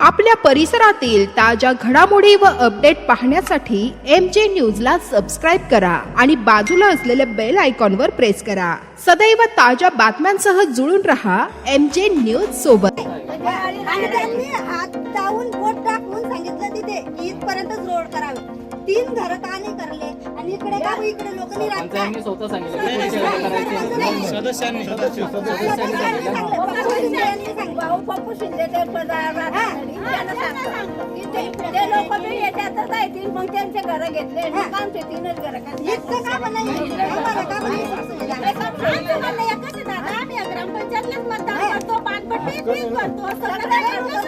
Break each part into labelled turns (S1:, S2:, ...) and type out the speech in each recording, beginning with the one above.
S1: आपल्या परिसरातील ताज्या घडामोडी व अपडेट पाहण्यासाठी एम जे न्यूजला सबस्क्राईब करा आणि बाजूला असलेल्या बेल आयकॉनवर प्रेस करा. सदैव ताज्या बातम्यांसह जुळून रहा एम जे न्यूज सोबत.
S2: आणि त्यांनी हात जाऊन बोट टाकून सांगितलं तिथे. की रोड करावे. तीन घर का नाही करले. आणि इकडे का इकडे लोक नाही राहत काय?
S3: पंचायतनी स्वतः सांगितलं.
S4: सदस्यांनी
S2: भाऊ पप्पू शिंदे ते लोक मग त्यांचे घर घेतले. आमचे तीनच घर इतकं का आहे दादा, आम्ही या ग्रामपंचायतलाच मतदान करतो, पानपट्टी तीच करतो, सगळं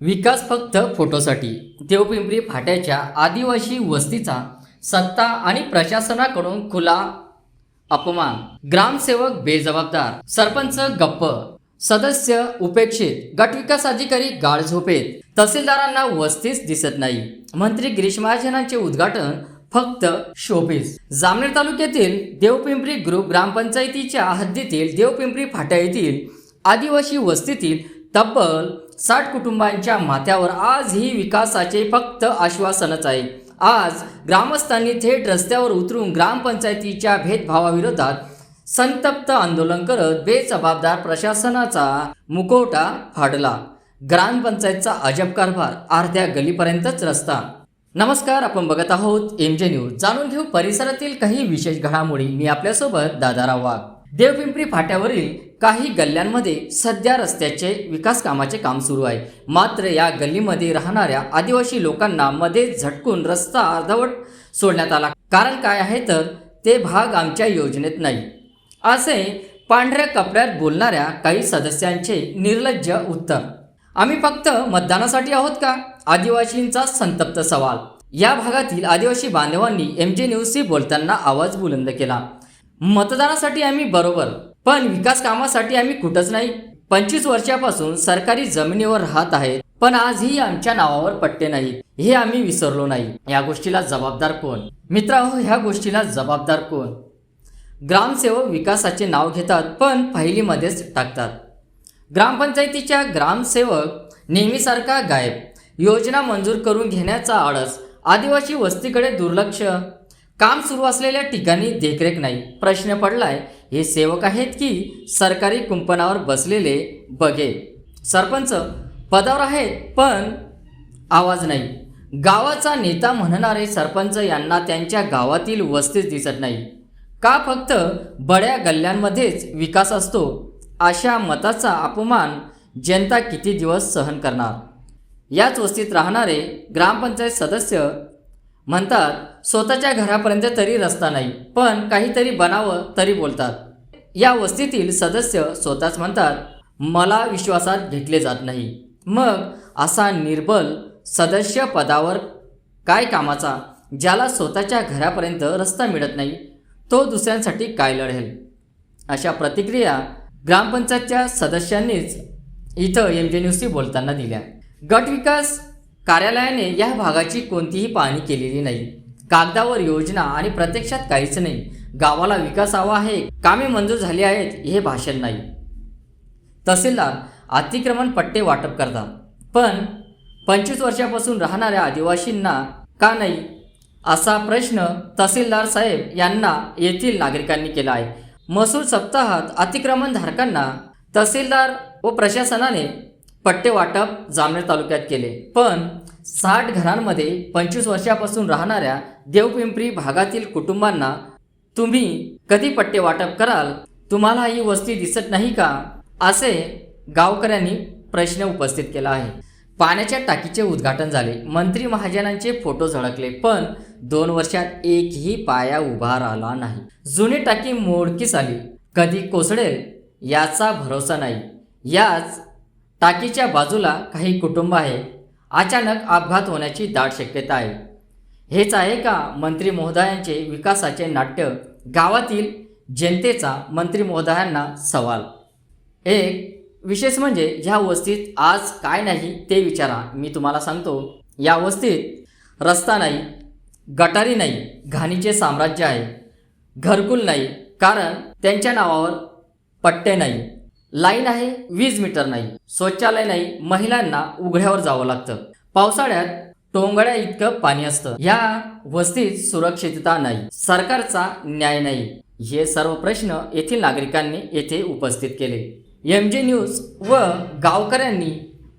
S5: विकास फक्त फोटोसाठी. देवपिंपरी फाट्याच्या आदिवासी वस्तीचा सत्ता आणि प्रशासनाकडून खुला अपमान. ग्रामसेवक बेजबाबदार. सरपंच गप्प. सदस्य उपेक्षित गटविकास अधिकारी गाळ झोपेत. तहसीलदारांना वस्तीच दिसत नाही. मंत्री गिरीश महाजनांचे उद्घाटन फक्त शोपीस जामनेर तालुक्यातील देवपिंपरी ग्रुप ग्रामपंचायतीच्या हद्दीतील देवपिंपरी फाट्या येथील आदिवासी वस्तीतील तब्बल साठ कुटुंबांच्या माथ्यावर आज ही विकासाचे फक्त आश्वासनच आहे. आज ग्रामस्थांनी थेट रस्त्यावर उतरून ग्रामपंचायतीच्या भेदभावाविरोधात संतप्त आंदोलन करत बेजबाबदार प्रशासनाचा मुखवटा फाडला. ग्रामपंचायतचा अजब कारभार अर्ध्या गलीपर्यंतच रस्ता. नमस्कार आपण बघत आहोत एम जे न्यूज जाणून घेऊ परिसरातील काही विशेष घडामोडी. मी आपल्यासोबत दादाराव वाघ देवपिंपरी फाट्यावरील काही गल्ल्यांमध्ये सध्या रस्त्याचे विकास कामाचे काम सुरू आहे. मात्र या गल्लीमध्ये राहणाऱ्या आदिवासी लोकांना मध्ये झटकून रस्ता अर्धवट सोडण्यात आला. कारण काय आहे तर ते भाग आमच्या योजनेत नाही. असे पांढऱ्या कपड्यात बोलणाऱ्या काही सदस्यांचे निर्लज्ज उत्तर. आम्ही फक्त मतदानासाठी आहोत का? आदिवासींचा संतप्त सवाल. या भागातील आदिवासी बांधवांनी एम जे न्यूजशी बोलताना आवाज बुलंद केला. मतदानासाठी आम्ही बरोबर पण विकास कामासाठी आम्ही कुठंच नाही. पंचवीस वर्षापासून सरकारी जमिनीवर राहत आहेत पण आजही आमच्या नावावर पट्टे नाही हे आम्ही विसरलो नाही. या गोष्टीला जबाबदार कोण? मित्रांनो ह्या गोष्टीला जबाबदार कोण? ग्रामसेवक विकासाचे नाव घेतात पण फाईलीमध्येच टाकतात. ग्रामपंचायतीच्या ग्रामसेवक नेहमीसारखा गायब. योजना मंजूर करून घेण्याचा आळस आदिवासी वस्तीकडे दुर्लक्ष. काम सुरू असलेल्या ठिकाणी देखरेख नाही. प्रश्न पडलाय हे सेवक आहेत की सरकारी कुंपणावर बसलेले बघे? सरपंच पदावर आहेत पण आवाज नाही. गावाचा नेता म्हणणारे सरपंच यांना त्यांच्या गावातील वस्तीच दिसत नाही. का फक्त बड्या गल्ल्यांमध्येच विकास असतो? अशा मताचा अपमान जनता किती दिवस सहन करणार? याच वस्तीत राहणारे ग्रामपंचायत सदस्य म्हणतात स्वतःच्या घरापर्यंत तरी रस्ता नाही पण काहीतरी बनावं तरी बोलतात. या वस्तीतील सदस्य स्वतःच म्हणतात मला विश्वासात घेतले जात नाही. मग असा निर्बल सदस्य पदावर काय कामाचा ज्याला स्वतःच्या घरापर्यंत रस्ता मिळत नाही? तो दुसऱ्यांसाठी काय लढेल? अशा प्रतिक्रिया ग्रामपंचायतच्या सदस्यांनीच इथं एम जे न्यूजशी बोलताना दिल्या. गट विकास कार्यालयाने या भागाची कोणतीही पाहणी केलेली नाही. कागदावर योजना आणि प्रत्यक्षात काहीच नाही. गावाला विकास हवा आहे कामे मंजूर झाली आहेत हे भाषण नाही. तहसीलदार अतिक्रमण पट्टे वाटप करतात. पण पंचवीस वर्षापासून राहणाऱ्या आदिवासींना का नाही? असा प्रश्न तहसीलदार साहेब यांना येथील नागरिकांनी केला आहे. महसूल सप्ताहात अतिक्रमणधारकांना तहसीलदार व प्रशासनाने पट्टे वाटप जामनेर तालुक्यात केले. पण साठ घरांमध्ये पंचवीस वर्षापासून राहणाऱ्या देवपिंपरी भागातील कुटुंबांना तुम्ही कधी पट्टे वाटप कराल? तुम्हाला ही वस्ती दिसत नाही का? असे गावकऱ्यांनी प्रश्न उपस्थित केला आहे. पाण्याच्या टाकीचे उद्घाटन झाले. मंत्री महाजनांचे फोटो झळकले. पण दोन वर्षात एकही पाया उभा राहिला नाही. जुनी टाकी मोडकीस आली. कधी कोसळेल याचा भरोसा नाही. याच टाकीच्या बाजूला काही कुटुंब आहे. अचानक अपघात होण्याची दाट शक्यता आहे. हेच आहे का मंत्री महोदयांचे विकासाचे नाट्य? गावातील जनतेचा मंत्री महोदयांना सवाल. एक विशेष म्हणजे ह्या वस्तीत आज काय नाही ते विचारा. मी तुम्हाला सांगतो. या वस्तीत रस्ता नाही गटारी नाही घाणीचे साम्राज्य आहे. घरकुल नाही कारण त्यांच्या नावावर पट्टे नाही. लाईन आहे वीज मीटर नाही. शौचालय नाही महिलांना उघड्यावर जावं लागतं. पावसाळ्यात टोंगड्या इतकं पाणी असतं. या वस्तीत सुरक्षितता नाही सरकारचा न्याय नाही. हे सर्व प्रश्न येथील नागरिकांनी येथे उपस्थित केले. एम जे न्यूज व गावकऱ्यांनी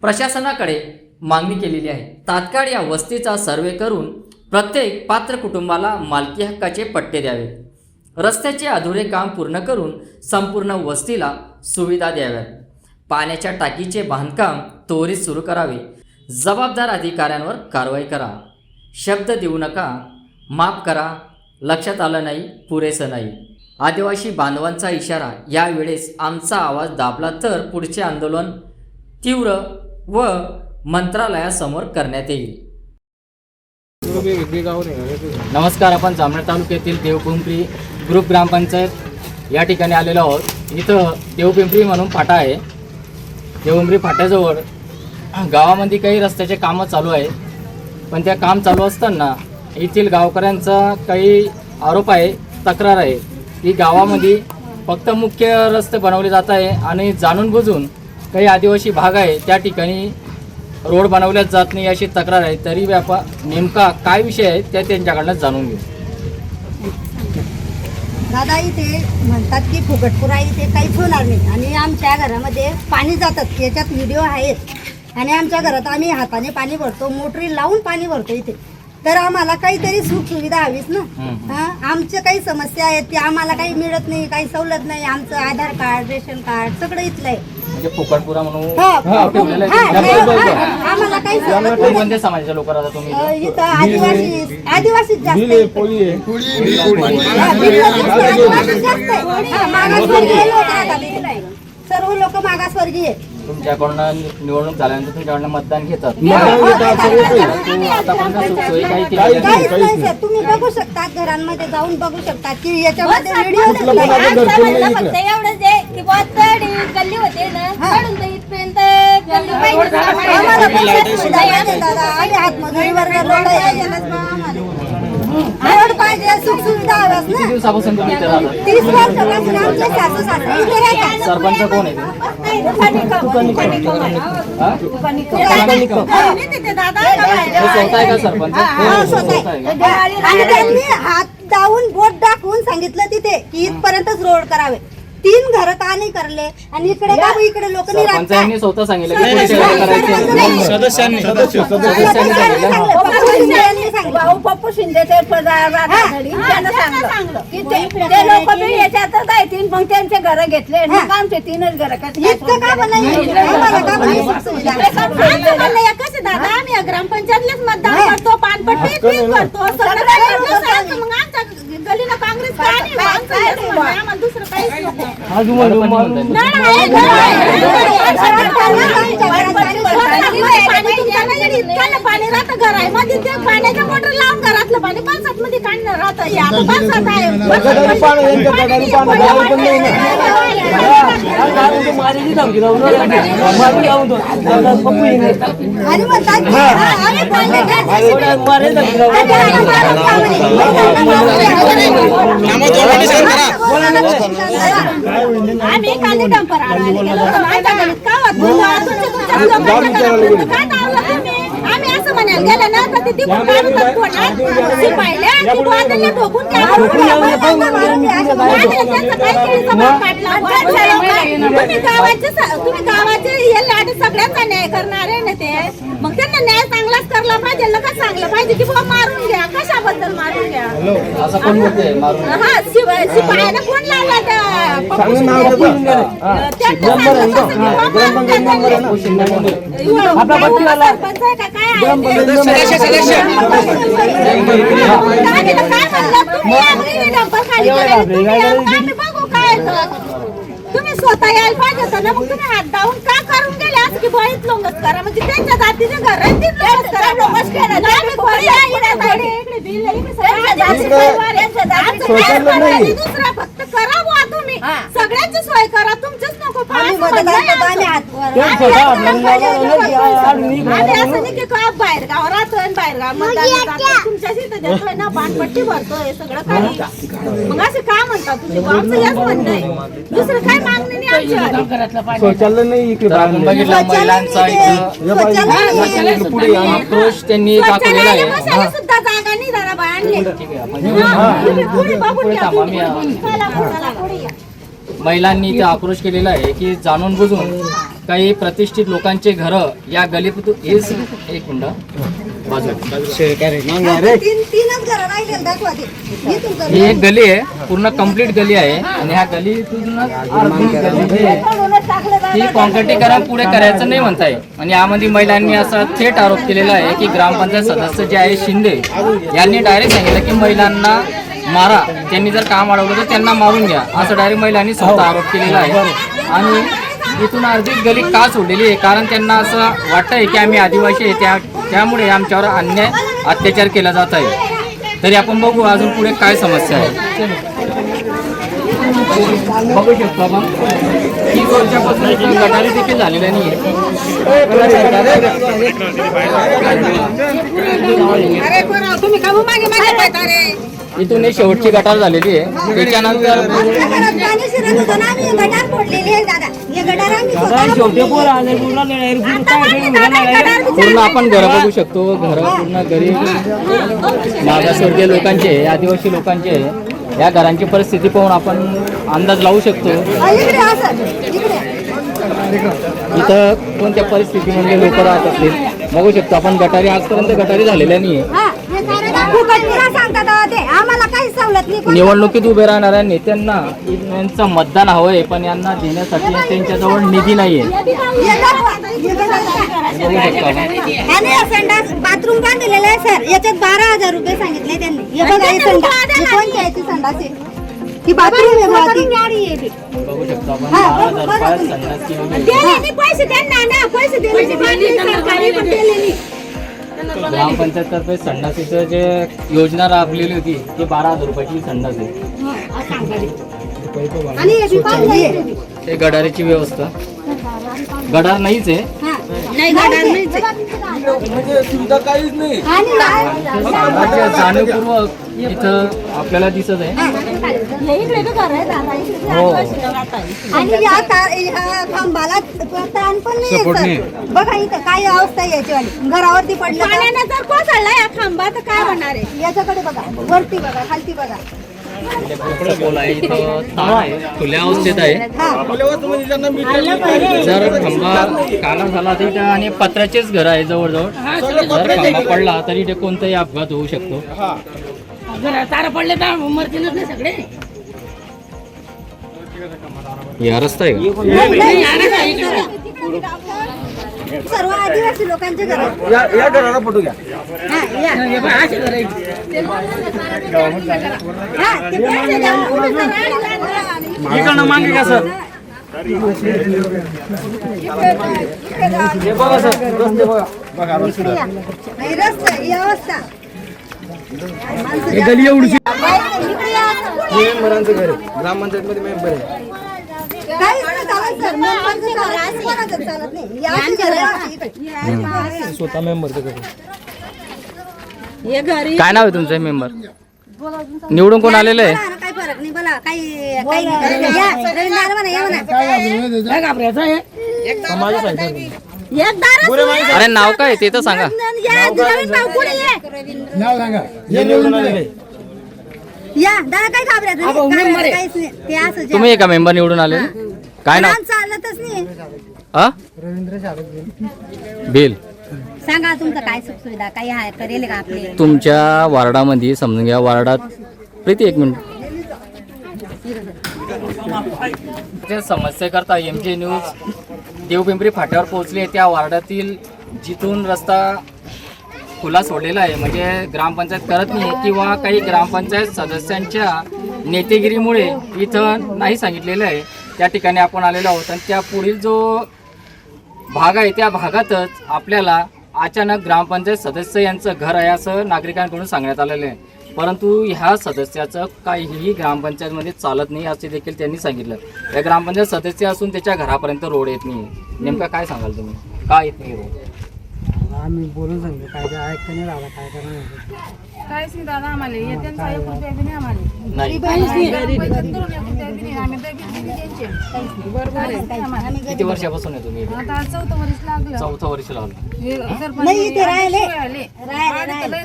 S5: प्रशासनाकडे मागणी केलेली आहे. तात्काळ या वस्तीचा सर्वे करून प्रत्येक पात्र कुटुंबाला मालकी हक्काचे पट्टे द्यावे. रस्त्याचे अधुरे काम पूर्ण करून संपूर्ण वस्तीला सुविधा द्याव्यात. पाण्याच्या टाकीचे बांधकाम त्वरित सुरू करावे. जबाबदार अधिकाऱ्यांवर कारवाई करा. शब्द देऊ नका. माफ करा. लक्षात आलं नाही पुरेसं नाही. आदिवासी बांधवांचा इशारा यावेळेस आमचा आवाज दाबला तर पुढचे आंदोलन तीव्र व मंत्रालयासमोर करण्यात येईल. नमस्कार आपण जामनेर तालुक्यातील देवपिंपरी ग्रुप ग्रामपंचायत या ठिकाणी आलेलो आहोत. इथं देवपिंपरी म्हणून फाटा आहे. देवपिंपरी फाट्याजवळ गावामध्ये काही रस्त्याचे कामं चालू आहे. पण त्या काम चालू असताना येथील गावकऱ्यांचा काही आरोप आहे तक्रार आहे. की गावामध्ये फक्त मुख्य रस्ते बनवले जात आहे आणि जाणून बुजून काही आदिवासी भाग आहे त्या ठिकाणी रोड बनवल्याच जात नाही अशी तक्रार आहे. तरी व्यापा नेमका काय विषय आहे त्या त्यांच्याकडनं जाणून घेऊ.
S4: दादा इथे म्हणतात की फुकटपुरा इथे काहीच होणार नाही. आणि आमच्या घरामध्ये पाणी जातात याच्यात व्हिडिओ आहेत. आणि आमच्या घरात आम्ही हाताने पाणी भरतो मोटरी लावून पाणी भरतो इथे. तर आम्हाला काहीतरी सुख सुविधा हवीच ना. हा आमच्या काही समस्या आहेत की आम्हाला काही मिळत नाही काही सवलत नाही. आमचं आधार कार्ड रेशन कार्ड सगळं इथलं आहे.
S5: म्हणजे फुकटपुरा म्हणून
S4: हा,
S5: ठेवलेलं
S4: हा. हा, आम्हाला काही नाही
S5: कोणत्या समाजाच्या लोक राहता तुम्ही
S4: अ,
S5: इथं?
S4: आदिवासी आदिवासी जास्त आहे. हा, बिल आदिवासी जास्त आहे. हा, मागासवर्गीय लोक राहतात इथे. सर्व लोक मागासवर्गीय.
S5: तुमच्याकडून निवडणूक झाल्यानंतर तुमच्याकडनं मतदान घेतात.
S4: मतदान घेतात, सर्व काही.
S5: परंतु आतापर्यंत सुखसोयी काही केलेल्या नाही.
S4: काहीच नाही. तुम्ही बघू शकता घरांमध्ये जाऊन बघू शकता की याच्यामध्ये व्हिडिओ
S2: फक्त एवढंच आहे की बुवा गल्ली होते ना तर इथपर्यंत गल्ली पाहिजे.
S4: आम्हाला पैशाची सुविधा पाहिजे दादा आम्ही हातमजुरीवर लोक आहे. रोड पाहिजे सुख सुविधा हव्यास
S5: किती
S4: ना
S5: दिवसापासून तुम्ही इथे राहता?
S4: तीस वर्षापासून आमचे सासू सासरे इथे राहतात.
S5: सरपंच कोण आहे? हा? हे. स्वतः आहे का सरपंच?
S4: हा, स्वतः
S5: स्वतः आहे का?
S4: आहे. आणि त्यांनी हात दावून बोट दाखवून सांगितलं तिथे की इथपर्यंतच रोड करावे. तीन घर का नाही करले? आणि इकडे का इकडे लोक नाही राहत? का?
S5: सरपंचांनी स्वतः सांगितलं की पुढे शेती करायची. नाही.
S3: सदस्यांनी
S4: सदस्यांनी सांगितलं. पप्पू शिंदेंनी सांगितलं.
S2: भाऊ पप्पू शिंदे ते राहतात त्यानं सांगलं. की ते ते लोक बी याच्यातच येतील मग त्यांचे घर घेतले. मग आमचे तीनच घर
S4: इतकं का आम्हाला सुख सुविधा?
S2: दादा? आम्ही ग्रामपंचायतलेच मतदान करतो. पानपट्टी करतो. सगळं करतो, सगळं. मग आमच्या गलीला काँग्रेस काय नाही, आमचं हेच म्हणणं आहे, आम्हाला दुसरं काहीच नको
S5: सरपंच म्हणताय तुम्ही.
S2: नाही, नाही, नाही. पाणी राहतं घरामध्ये ते पाण्याच्या मोटर
S4: आम्ही बोलले का?
S2: आम्ही कांदे डंपर आणायला गेलो. आमच्या गल्लीत का होत? तुमच्या- तुमच्या लोकांच्या घरापर्यंत काय लावलं तुम्ही? आम्ही असं दवाखान्यात गेलं ना तर ठोकून. तुम्ही गावाचे तुम्ही गावाचे हे लाड सगळ्यांचा न्याय करणारे ना ते? मग त्यांना न्याय चांगलाच करला पाहिजे का सांगलं पाहिजे की बुवा मारून घ्या कशाबद्दल मारून घ्या?
S5: असं कोण बोलतोय मारून
S2: हा शिवाय शिपायानं कोण लावला त्या? शिंदे? त्यांना सांगितलं असं की त्यांनी.
S5: शिंदे कोण आहे?
S2: आपला सरपंच आहे का काय आहे ते? काय केलं? काय म्हणलं? तुम्ही आहे स्वतः यायला पाहिजे होतं ना मग तुम्ही हात डाऊन का करून गेले असं की बळीत लोंगच करा म्हणजे त्यांच्या जातीचे घर आहे तीच लोंगच करा लोंगच केलं आम्ही आहे, इकडे बिल आहे, इकडे सगळं आहे. जाती परिवार आहे, म्हणणं नाही दुसरं फक्त करा तुम्ही सगळ्यांची सोय करा. तुमचंच नको. फार
S4: आम्ही
S2: असं.
S4: मतदान
S2: म्हणणं
S4: करतो,
S2: आहे
S4: आम्ही
S2: आमचं.
S4: हात वर-
S2: आम्ही असं नाही की का बाहेर गाव राहतोय आणि बाहेर गाव मतदान जातोय. तुमच्याशी तर देतोय ना पानपट्टी भरतोय सगळं काही. मग असं काय म्हणता तुम्ही? आमचं हेच म्हणणं आहे. दुसरं काय मागणी नाही आमची वाली.
S6: शौचालय नाही इकडे
S5: तर आपण बघितलं महिलांचा इथं.
S4: शौचालय नाही.
S5: पुढे आक्रोश त्यांनी दाखवलेला
S2: शौचालयाला
S5: आहे.
S2: बसायला सुद्धा जागा नाही जरा बायांनी.
S5: ठीक आहे आपण
S2: हा, तुम्ही पुढे बघून
S5: पुढे
S2: घ्या
S5: थांबा,
S2: तुम्ही.
S5: मी-
S2: चला, चला, पुढे या.
S5: महिलांनी इथे आक्रोश केलेला आहे की जाणून बुजून काही प्रतिष्ठित लोकांचे घर या गलीत हेच एक मिनिट. ही एक गली आहे. पूर्ण कंप्लीट गली आहे. आणि ह्या गली ही कॉन्क्रिटीकरण पुढे करायचं नाही म्हणताय. आणि यामध्ये महिलांनी असा थेट आरोप केलेला आहे की ग्रामपंचायत सदस्य जे आहे शिंदे यांनी डायरेक्ट सांगितलं की महिलांना मारा. त्यांनी जर काम अडवलं तर त्यांना मारून घ्या. असं डायरेक्ट महिलांनी स्वतः आरोप केलेला आहे. आणि इथून अर्धी गली का सोडलेली आहे? कारण त्यांना असं वाटतंय की आम्ही आदिवासी आहे. त्या त्यामुळे आमच्यावर अन्याय अत्याचार केला जात आहे. तरी आपण बघू अजून पुढे काय समस्या आहे. बघू शकतो आपण. तीस वर्षापासून गटारी देखील झालेल्या नाही
S2: अरे
S5: इथून एक शेवटची गटार झालेली आहे. त्याच्यानंतर
S4: हे
S5: पूर्ण आपण घरं बघू शकतो घरं पूर्ण गरीब मागासवर्गीय लोकांचे आहे, आदिवासी लोकांचे आहे. या घरांची परिस्थिती पाहून आपण अंदाज लावू शकतो. इथं कोणत्या परिस्थितीमध्ये लोक राहत असतील? बघू शकतो आपण गटारी आजपर्यंत गटारी झालेल्या नाही आहे
S4: सांगतात ते आम्हाला काही सवलत नाही कोण-
S5: निवडणुकीत उभे राहणाऱ्या नेत्यांना यांचं मतदान हवंय पण यांना देण्यासाठी त्यांच्याजवळ निधी नाहीये. बघू शकतो आपण
S4: आणि हे संडास बाथरूम बांधलेलं आहे सर याच्यात बारा हजार रुपये सांगितले त्यांनी हे बघा हे संडास ही कोणती आहे ती संडास आहे ही बाथरूम आहे बुवा ती.
S5: बघू शकतो आपण
S4: हा,
S5: बारा
S4: बघ-
S5: हजार
S4: बघा
S5: रुपयात
S4: तुम्ही.
S5: संडास केलेली आहे.
S2: दिले नाही पैसे त्यांना ना पैसे दिले नाही. सरकारी पण दिले नाही.
S5: ग्रामपंचायत तर्फे संडासीचं जे योजना राबलेली होती ती बारा हजार रुपयाची संडास.
S4: आणि हे आहे.
S5: ते गडारीची व्यवस्था. गडार नाहीच आहे.
S4: हा. आणि
S5: जाणीवपूर्वक इथं आपल्याला दिसत आहे.
S2: हे.
S4: आणि या ता- या खांबाला ताण पण नाही सर. बघा इथं काय अवस्था आहे याची घरावरती पडलं तर-
S2: पाण्याने जर कोसळला या खांबा तर काय होणार आहे?
S4: याच्याकडे बघा. वरती बघा खालती बघा.
S5: आहे खुल्या अवस्थेत आहे.
S4: हा.
S5: जर खंबा काला झाला तर आणि पत्र्याचेच घर आहे जवळजवळ. जर खंबा पडला तरी इथे कोणताही अपघात होऊ शकतो.
S3: तारा पडले तर मरतीलच नाही सगळे.
S5: या रस्ता आहे का?
S4: सर्व आदिवासी लोकांचे घर आहेत.
S6: या या घराला फोटो घ्या.
S4: हा, या.
S3: हे
S4: ते
S5: इकडनं मागे का सर.
S6: हे बघा सर. रस्ते बघा. बघा रस्ते.
S4: या. ही रस्ता ही अवस्था.
S6: हे गली
S4: इकडे या.
S6: मेंबरांचं घर आहे. ग्रामपंचायत मध्ये मेंबर आहे.
S4: काहीच ही.
S6: स्वतः.
S2: हे घरी
S5: काय नाव आहे तुमचं मेंबर निवडून कोण आलेलं आहे? अरे नाव काय ते तर सांगा.
S7: नाव हे निवडून आलेले.
S4: या दादा काय घाबरायचं?
S5: तुम्ही एका मेंबर निवडून आले काय नाव?
S4: चालतच नाही.
S5: बिल.
S4: सांगा तुमचं काय सुख सुविधा काही आहे करेल का आपले?
S5: तुमच्या वार्डामध्ये समजून घ्या वार्डात प्रीती एक मिनिट. ते समस्येकरता एम जे न्यूज देवपिंपरी फाट्यावर पोहोचले त्या वार्डातील जिथून रस्ता खुला सोडलेला आहे म्हणजे ग्रामपंचायत करत नाही किंवा काही ग्रामपंचायत सदस्यांच्या नेतेगिरीमुळे इथं नाही सांगितलेलं आहे. त्या ठिकाणी आपण आलेलो आहोत. आणि त्या पुढील जो भाग आहे त्या भागातच आपल्याला अचानक ग्रामपंचायत सदस्य यांचं घर आहे असं नागरिकांकडून सांगण्यात आलेलं आहे. परंतु ह्या सदस्याचं काहीही ग्रामपंचायतमध्ये चालत नाही असे देखील त्यांनी सांगितलं. या ग्रामपंचायत सदस्य असून त्याच्या घरापर्यंत रोड येत नाही नेमका काय सांगाल तुम्ही? काय येत नाही रोड?
S7: आम्ही बोलून सांगतो. काय काय ऐकतं नाही राहिला काय करणार
S8: काहीच नाही दादा आम्हाला. एक रुपया बी नाही आम्हाला.
S5: नाही. किती वर्षापासून आहे तुम्ही
S8: चौथं वर्ष
S4: नाही, इथे राहिले. राहिले, राहिले.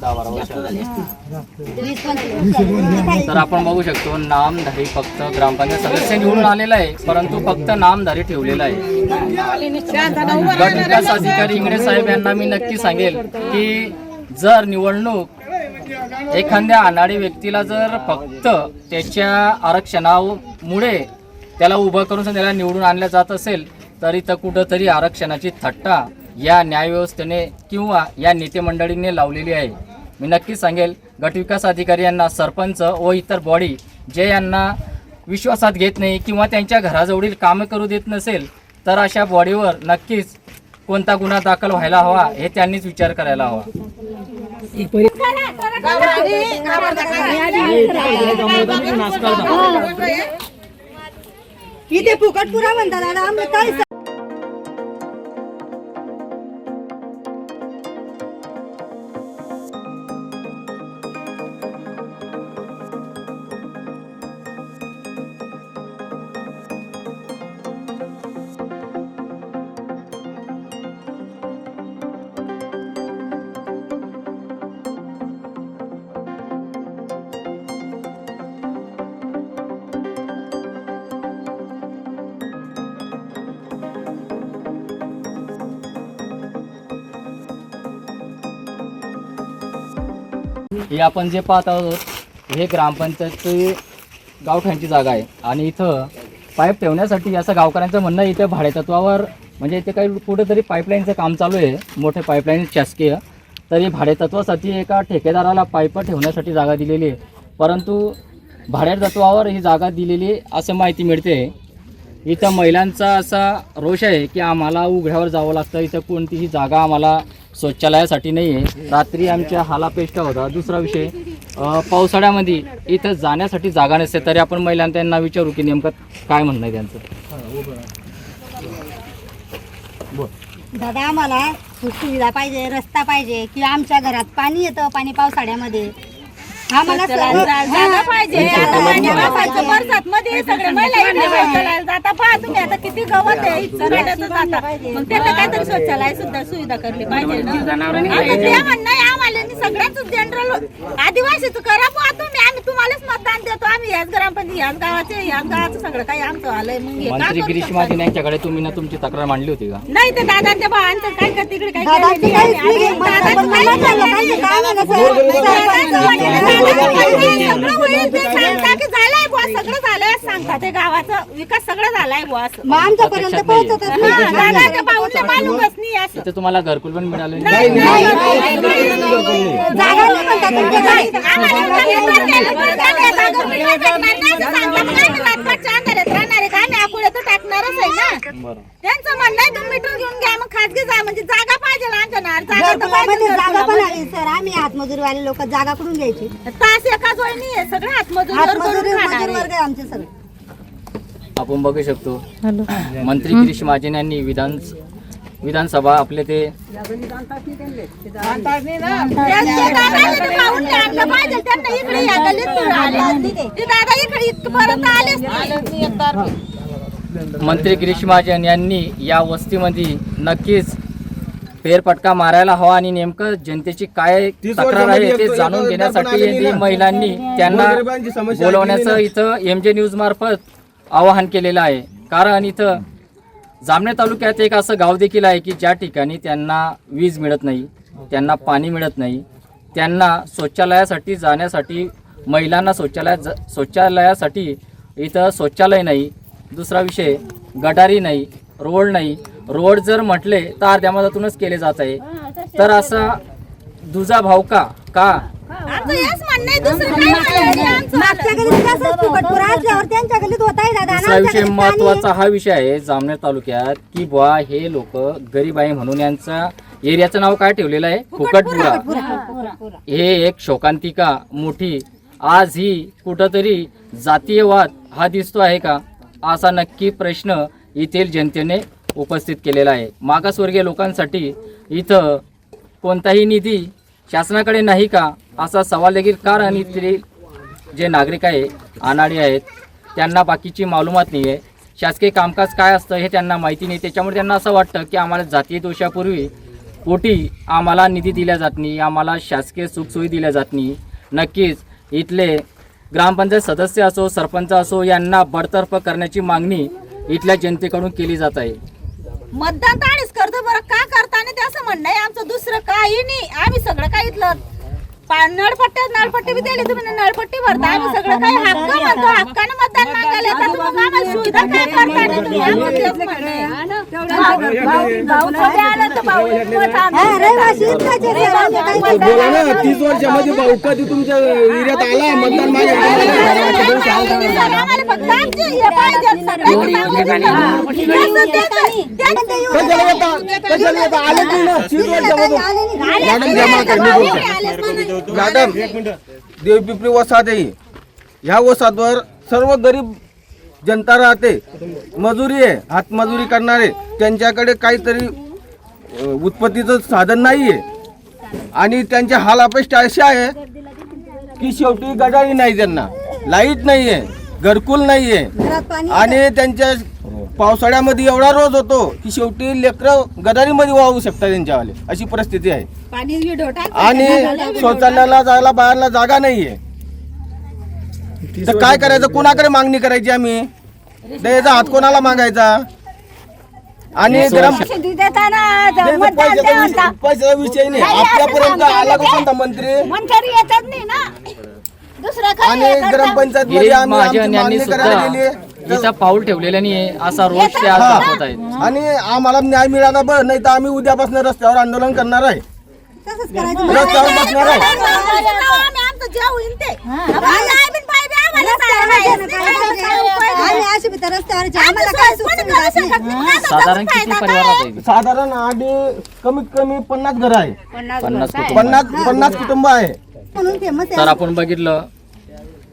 S8: दहा बारा झाले.
S5: तर आपण बघू शकतो नामधारी फक्त ग्रामपंचायत सदस्य निवडून आलेला आहे परंतु फक्त नामधारी ठेवलेला आहे. गट विकास अधिकारी इंगडे साहेब यांना मी नक्की सांगेल की जर निवडणूक एखाद्या अनाडी व्यक्तीला जर फक्त त्याच्या आरक्षणामुळे त्याला उभं करून त्याला निवडून आणलं जात असेल तर इथं कुठंतरी आरक्षणाची थट्टा या न्यायव्यवस्थेने किंवा या नेतेमंडळीने लावलेली आहे. मी नक्कीच सांगेल गटविकास अधिकारी यांना सरपंच व इतर बॉडी जे यांना विश्वासात घेत नाही किंवा त्यांच्या घराजवळील कामं करू देत नसेल तर अशा बॉडीवर नक्कीच कोणता गुन्हा दाखल व्हायला हवा हे त्यांनीच विचार करायला हवा.
S4: इथे फुकटपुरा म्हणतात
S5: हे आपण जे पाहत आहोत हे ग्रामपंचायतची गावठाणची जागा आहे. आणि इथं पाईप ठेवण्यासाठी असं गावकऱ्यांचं म्हणणं इथं इथे भाडेतत्वावर म्हणजे इथे काही कुठेतरी पाईपलाईनचं काम चालू आहे मोठे पाईपलाईन शासकीय तरी भाडेतत्वासाठी एका ठेकेदाराला पाईप ठेवण्यासाठी जागा दिलेली आहे. परंतु भाडेतत्वावर ही जागा दिलेली असं माहिती मिळते. इथं महिलांचा असा रोष आहे की आम्हाला उघड्यावर जावं लागतं इथं कोणतीही जागा आम्हाला शौचालयासाठी नाही आहे रात्री आमच्या हालापेष्टा होता. दुसरा विषय पावसाळ्यामध्ये इथं जाण्यासाठी जागा नसते तरी आपण महिलांना त्यांना विचारू की नेमकं काय म्हणणं आहे त्यांचं.
S4: दादा आम्हाला सुखसुविधा पाहिजे रस्ता पाहिजे की आमच्या घरात पाणी येतं पाणी पावसाळ्यामध्ये. आम्हाला
S2: जागा पाहिजे. आता पाणी वापरायचं बरसात मध्ये सगळे महिला इकडे शौचालयाला जाता. पहा तुम्ही आता किती गवत आहे. सगळ्याचं जाता. मग त्याला काहीतरी शौचालय सुद्धा सुविधा करली पाहिजे ना. आता ते म्हणणं मी सगळ्याच जनरल आदिवासीच करा बुवा तुम्ही आम्ही तुम्हालाच मतदान देतो आम्ही याच ग्रामपंचायत याच गावाचे याच गावाचं सगळं काही आमचं आलंय मग हे का
S5: मंत्री
S2: करू
S5: गिरीश
S2: शकत
S5: महाजन यांच्याकडे तुम्ही ना तुमची तक्रार मांडली होती का
S2: नाही ते दादांच्या भावांचं काय का तिकडे काय
S4: दादाचं
S2: केलेलं
S4: काहीच
S2: आहे.
S4: नाही.
S2: आणि
S4: मला
S2: दादाचं
S4: पण मला
S2: काहीच
S4: सांगा
S2: नाही.
S4: पाहिजे, काय म्हणा सर?
S2: सगळं होईल ते सांगता की झालंय बुवा सगळं झालंय सांगता ते गावाचं विकास सगळं झालाय बुवा असं
S4: मग आमच्यापर्यंत
S5: प्रत्यक्षात नाही.
S4: पोहोचतच
S2: हा,
S4: नाही
S2: दादाच्या भाऊंना मालूमच नाही असं
S5: इथं तुम्हाला घरकुल पण मिळालं
S2: नाही,
S5: नाही
S2: नाही, नाही, नाही.
S4: जागा नाही म्हणतात तुमच्या
S2: नाही, आहे टाकणारच आहे ना त्यांचं म्हणणं आहे तुम्ही मीटर घेऊन घ्या. मग खाजगी जा. म्हणजे जागा पाहिजे ना. जागा तर
S4: घरकुलामध्ये
S2: पाहिजे
S4: जागा पण. हवी सर आम्ही हातमजुरीवाले लोक जागा कुठून घ्यायची?
S2: तास एकाच वय नाहीये सगळे हातमजूर
S4: हातमजुरी
S2: करून
S4: मजूर
S2: खाणारे.
S4: वर्ग आहे आमचे सगळे.
S5: आपण बघू शकतो. मंत्री गिरीश महाजन यांनी विधान विधानसभा आपले ते. मंत्री गिरीश महाजन यांनी या वस्तीमध्ये नक्कीच फेरफटका मारायला हवा आणि नेमकं जनतेची काय तक्रार आहे ते जाणून घेण्यासाठी महिलांनी त्यांना बोलवण्याचं इथं एम जे न्यूज मार्फत आवाहन केलेलं आहे कारण इथं जामणे तालुक्यात एक असं गाव देखील आहे की ज्या ठिकाणी त्यांना वीज मिळत नाही त्यांना पाणी मिळत नाही त्यांना शौचालयासाठी जाण्यासाठी महिलांना शौचालयात शौचालयासाठी इथं शौचालय नाही. दुसरा विषय गटारी नाही रोड नाही. रोड जर म्हटले तर अर्ध्या मधातूनच केले जात आहे. तर असा दुजा भाव का? का
S4: मागच्या गलीत कसं फुकटपुरा असल्यावर त्यांच्या गलीत होत आहे दादा
S5: दुसरा विषय महत्त्वाचा हा विषय आहे जामनेर तालुक्यात की बुवा हे लोक गरीब आहे म्हणून यांचा एरियाचं नाव काय ठेवलेलं आहे? फुकटपुरा हे एक शोकांतिका मोठी. आज ही कुठंतरी जातीयवाद हा दिसतो आहे का? असा नक्की प्रश्न येथील जनतेने उपस्थित केलेला आहे. मागासवर्गीय लोकांसाठी इथं कोणताही निधी शासनाकडे नाही का? असा सवाल देखील कार आणि इथले जे नागरिक आहे अनाडी आहेत त्यांना बाकीची मालूमात नाही आहे शासकीय कामकाज काय असतं हे त्यांना माहिती नाही. त्याच्यामुळे त्यांना असं वाटतं की आम्हाला जातीय दोषापूर्वी पोटी आम्हाला निधी दिल्या जात नाही आम्हाला शासकीय सुखसोयी दिल्या जात नाही. नक्कीच इथले ग्रामपंचायत सदस्य असो सरपंच असो यांना बडतर्फ करण्याची मागणी इथल्या जनतेकडून केली जात आहे.
S2: मतदान तर आम्हीच करतो बरं. का करताना ते असं म्हणणं आहे. आमचं दुसरं काही नाही. आम्ही सगळं काही इथलं पा- नळपट्ट्या नळपट्टी बी दिली तुम्ही नळपट्टी भरता आम्ही सगळं काही हक्क म्हणतो हक्कानं मतदान मागायला येतात तर मग आम्हाला सुविधा काय करता नाही तुम्ही आम्हाला तेच म्हणणं आहे. भाऊ- भाऊ थोडे आले तर भाऊ
S4: सर, आमचं.
S6: बोला ना तीस वर्षामध्ये भाऊ कधी तुमच्या एरियात आला मतदान
S2: आम्हाला फक्त आमचे हे पाहिजे कसं त्याचं- त्याचं-
S6: कशाला येता कशाला येता आले नाही ना तीस वर्षामधून मॅडम जमा कर मी बोलतो मॅडम देवपिपरी वसाहत आहे. ह्या वसाहतवर सर्व गरीब जनता राहते मजुरी आहे हातमजुरी करणारे. त्यांच्याकडे काहीतरी उत्पत्तीचं साधन नाही आहे आणि त्यांचे हाल अपेक्षा असे आहे की शेवटी गटारी नाही त्यांना. लाइट नाही आहे घरकुल नाही आहे आणि त्यांच्या पावसाळ्यामध्ये एवढा रोज होतो की शेवटी लेकरं गदारीमध्ये वाहू शकतात त्यांच्यावाले. अशी परिस्थिती आहे.
S2: पाणी
S6: आणि शौचालयाला जायला बाहेरला जागा नाहीये. तर काय करायचं? कोणाकडे मागणी करायची आम्ही? द्यायचा हात कोणाला मागायचा? आणि ग्राम
S2: शेती मतदान
S6: पैशाचा
S2: द्या
S6: विषय-
S2: म्हणता.
S6: पैशाचा विषय नाही.
S2: नाही, असं
S6: आपल्यापर्यंत
S2: सांगता
S6: आला
S2: येते.
S6: कोणता मंत्री?
S2: मंथरी येतात नाही ना. दुसरं काही
S6: आणि
S2: हे.
S6: ग्रामपंचायत मध्ये
S5: गिरीश
S6: आम्ही आमची
S5: महाजन यांनी
S6: मागणी करायला
S5: सुद्धा
S6: गेली
S5: इथं पाऊल ठेवलेलं नाही असा रोष ते आज दाखवत आहेत
S6: आणि आम्हाला न्याय मिळाला बरं नाही तर आम्ही उद्यापासून रस्त्यावर आंदोलन करणार आहे
S4: तसंच करायचं
S6: रस्त्यावर बसणार आहे
S2: ते
S4: अशी बी तर आम्हाला काय नाही.
S5: साधारण किती परिवार
S6: साधारण आधी कमीत कमी पन्नास घर आहे
S5: पन्नास कुटुंब
S6: पन्नास पन्नास कुटुंब आहे
S4: म्हणून फेमस
S5: तर आपण बघितलं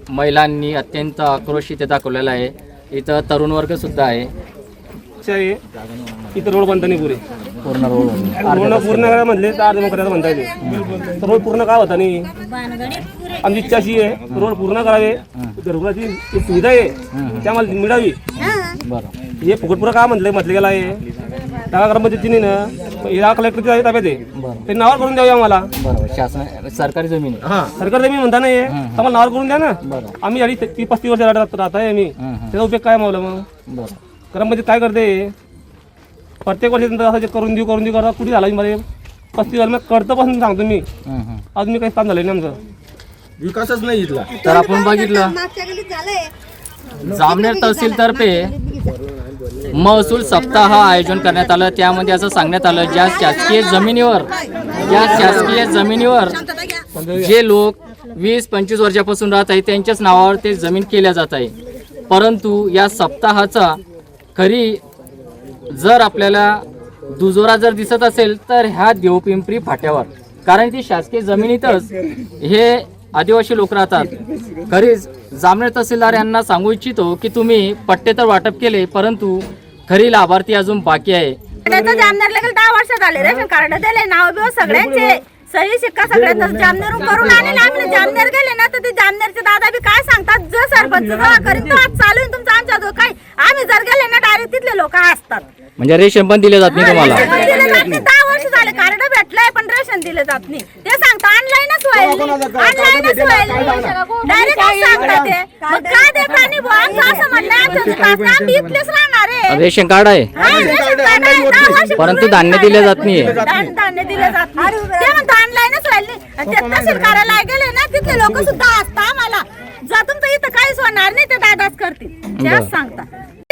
S5: महिलांनी अत्यंत आक्रोश इथे दाखवलेला आहे इथं तरुण वर्ग सुद्धा आहे.
S9: इथं रोड बनता नाही पुरे.
S5: पूर्ण रोड
S9: पूर्ण पूर्ण करा म्हणले तर अर्ध करायला म्हणता येते तर रोड पूर्ण काय होता नाही आमची इच्छा अशी आहे रोड पूर्ण करावे घरकुलाची जी सुविधा आहे ती आम्हाला मिळावी.
S5: बरं
S9: हे फुकटपुरा का म्हटलं म्हटलं गेला आहे. त्या ग्रामपंचायतीने ना या कलेक्टरची आहे ताब्यात आहे. ते नावावर करून द्यावे आम्हाला.
S5: बरोबर शासन सरकारी जमीन आहे.
S6: हा
S9: सरकार जमीन म्हणता नाही आम्हाला नावावर करून द्या ना. आम्ही आधी ती पस्तीस वर्ष राहत राहत आहे आम्ही. त्याचा उपयोग काय मावला मग?
S5: बरं.
S9: ग्रामपंचायत काय करते प्रत्येक वर्षी त्यांचं असं जे करून देऊ करून देऊ करता कुठे झाला मला पस्तीस वर्ष करतो पासून सांगतो मी. अजून मी काही काम झालं नाही आमचं.
S6: विकासच नाही इथला.
S5: तर आपण बघितलं. जामनेर तहसीलतर्फे महसूल सप्ताह आयोजन करण्यात आलं. त्यामध्ये असं सांगण्यात आलं ज्या शासकीय जमिनीवर ज्या शासकीय जमिनीवर जे लोक वीस पंचवीस वर्षापासून राहत आहे त्यांच्याच नावावर ते जमीन केल्या जात आहे. परंतु या सप्ताहाचा खरी जर आपल्याला दुजोरा जर दिसत असेल तर ह्या देवपिंपरी फाट्यावर. कारण ती शासकीय जमिनीतच हे आदिवासी लोक राहतात. खरीच जामनेर तहसीलदार यांना सांगू इच्छितो की तुम्ही पट्टे तर वाटप केले परंतु खरी लाभार्थी अजून बाकी आहे.
S2: लागेल दहा वर्ष झाले रेशन कार्ड दिले नाव बिव सगळ्यांचे सही शिक्का सगळ्यात जामनेरून करून आम्ही ना जामनेर गेले ना तर ते जामनेरचे दादा बी काय सांगतात? जो सरपंच जेव्हा करीन तेव्हा चालू आहे तुमचं आमच्या जो काय? आम्ही जर गेले ना डायरेक्ट तिथले लोक असतात
S5: म्हणजे रेशन पण दिले जात नाही तुम्हाला.
S2: दहा भेटलंय पण रेशन दिले जात नाही. ते सांगता ऑनलाईनच होईल. ऑनलाईनच होईल. डायरेक्ट सांगता ते. मग काय ते प्राणी बुवा? आमचं असं म्हणणं आहे, आमचं विकास नाही, आम्ही इथलेच राहणार आहे.
S5: रेशन कार्ड आहे.
S2: हा,
S5: परंतु धान्य दिले जात नाहीये.
S2: धान्य धान्य दिले जात नाही. ते म्हणतो ऑनलाईनच राहिले आणि ते तहसील कार्यालय गेले ना तिथले लोक सुद्धा असतात आम्हाला. जा तुमचं इथं काहीच होणार नाही ते दादाच करतील. त्याच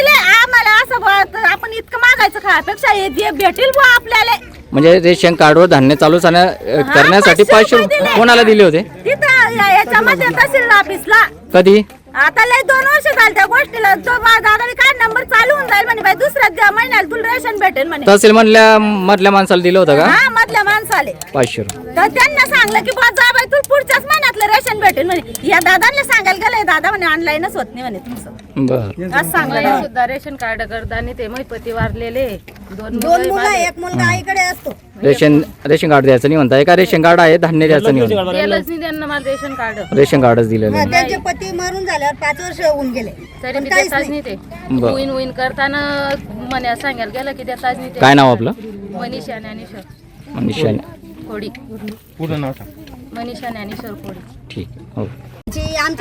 S2: आम्हाला असं बुवा, तर आपण इतकं मागायचं खाण्यापेक्षा हे जे भेटेल बुवा आपल्याला.
S5: म्हणजे रेशन कार्डवर धान्य चालू
S2: हा,
S5: करण्यासाठी पाचशे
S2: रुपये
S5: रुपये
S2: दिले.
S5: कोणाला दिले होते?
S2: तिथं या- याच्यामध्ये तहसील ऑफिसला
S5: कधी?
S2: आता लय दोन वर्ष झाले त्या गोष्टीला. तो माझा दादा काय नंबर चालू होऊन जाईल म्हणे बाई. दुसऱ्या द्या महिन्याला तुला रेशन भेटेल म्हणे.
S5: तहसील मधल्या मधल्या माणसाला दिलं होतं का?
S2: हा मधल्या माणसाले.
S5: पाचशे रुपये.
S2: तर त्यांना सांगलं की बा जा बाई तुला पुढच्याच महिन्यातलं रेशन भेटेल म्हणे. या दादांना सांगायला गेलंय दादा म्हणे ऑनलाईनच होत नाही म्हणे तुमचं.
S5: बर.
S2: असं सांगलं
S10: मला सुद्धा रेशन कार्ड करता आणि ते महिपती वारलेले. दोन
S4: दोन
S10: मुलं
S4: एक मुलगा आईकडे असतो.
S5: रेशन रेशन कार्ड द्यायचं नाही म्हणताय का? रेशन कार्ड आहे धान्य द्यायचं नाही म्हणताय?
S10: नाही त्यांना मला रेशन कार्ड.
S5: रेशन कार्डच दिलेलं आहे
S4: त्यांचे पती मरून झाल्यावर पाच वर्ष होऊन गेले.
S10: तरी
S4: पण
S10: मी
S4: काहीच
S10: देताच
S4: नाही.
S10: नाही ते.
S5: बरं.
S10: विन विन करताना म्हणे सांगायला गेलं की देताच नाही ते.
S5: काय नाव आपलं?
S10: मनीषा ज्ञानेश्वर.
S5: मनीषा
S10: खोडी
S6: पूर्ण नाव
S10: मनीषा ज्ञानेश्वर खोडी
S5: ठीक हो.
S4: जी
S2: आणि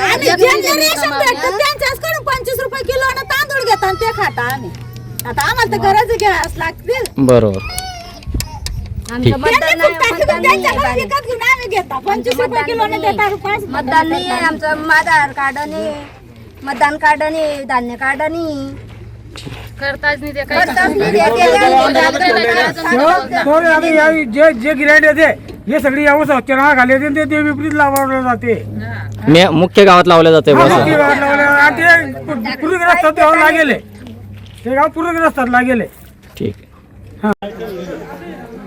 S2: रेशन भेटतं पंचवीस रुपये किलो तांदूळ घेतात आणि ते खाता आम्ही आता आम्हाला तर गरज घ्यावंच लागतील
S5: बरोबर
S4: आमचं मतदान नाही, मतदान नाही आहे
S2: त्यांच्याकडून
S4: बाहेर.
S2: विकत घेऊन आम्ही घेता पंचवीस रुपये किलो देता रुपये
S4: मतदान नाही आहे आमचं आधार कार्ड नाही मतदान कार्ड नाही धान्य कार्ड नाही
S10: करताच नाही ते काही
S4: करताच नाही, ते केलं.
S11: थोडे आता या जे जे येते हे सगळी व्यवस्था चरणा खाली येते ते ते विपरीत लावलं जाते.
S5: मे मुख्य गावात लावलं जाते
S11: हा, मग ते गावात लावलं. आणि ते पूरग्रस्तात गाव पूरग्रस्तात लागेले.
S5: ठीक.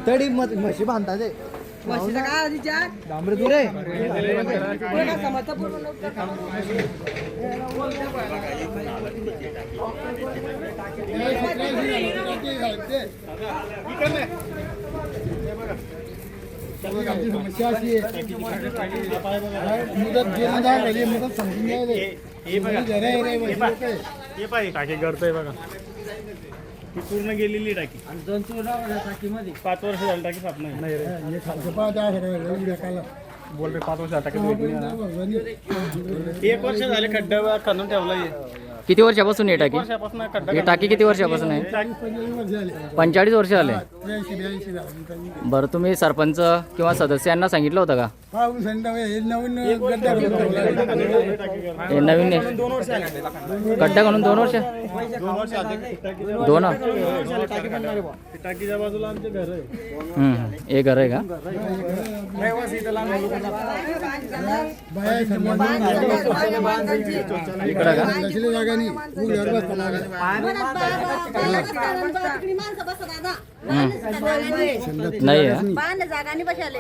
S11: तडी म्हशी बांधतात समस्या अशी आहे मुदत गेली नाही झाली मुदत समजून घ्यायला
S9: हे पाहिजे टाकी करतोय बघा ती पूर्ण गेलेली टाकी पाच वर्ष झाली टाकी साफ नाही बोल रे पाच वर्ष टाकी एक वर्ष झाले खड्डा खणून ठेवलाय.
S5: किती वर्षापासून आहे टाकी?
S9: वर्षापासून खड्डा
S5: ही टाकी किती वर्षापासून आहे? पंचेचाळीस वर्ष झाले. बरं तुम्ही सरपंच किंवा सदस्य यांना सांगितलं होतं का? हे नवीन आहे. गड्डा म्हणून दोन वर्ष? दोन
S9: टाकीच्या बाजूला आमचे घर आहे.
S5: हम्म. हे घर आहे का? इकडं का?
S2: माणसं बसत दादा
S5: नाही आहे
S2: बाण जागाने बसाले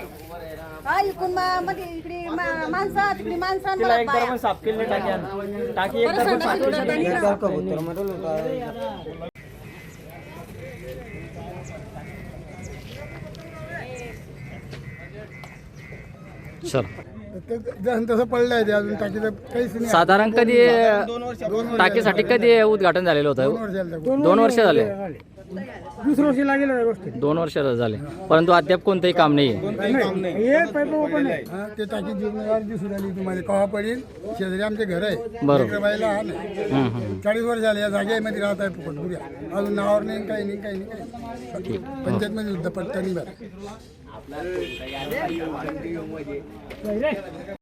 S2: हा इकडून मा- मध्ये इकडे मा- माणसं तिकडे माणसं आणि परत बाया.
S9: साफ केली टाकी टाकी
S2: परत संडास उडत
S11: तसं पडलंय ते अजून टाकीचं काहीच नाही.
S5: साधारण कधी टाकीसाठी कधी उद्घाटन झालेलं होतं? दोन वर्ष झाले
S11: दुसऱ्या वर्षी लागेल या गोष्टी.
S5: दोन वर्ष झाले. परंतु अद्याप कोणतंही काम नाही
S11: हे पाईप ओपन आहे. ते टाकी दिसून आली तुम्हाला. कवा पडेल? शेजारी आमचे घर आहे.
S5: बरोबर.
S11: आहे. चाळीस वर्ष झाले या जागेमध्ये राहत आहे फुकटपुऱ्या. अजून नावावर नाही काही नाही काही नाही. काही पंचायत मध्ये सुद्धा पट्टा नाही લાગતું કે આ ભાઈઓ આ ભાઈઓ મોજે રે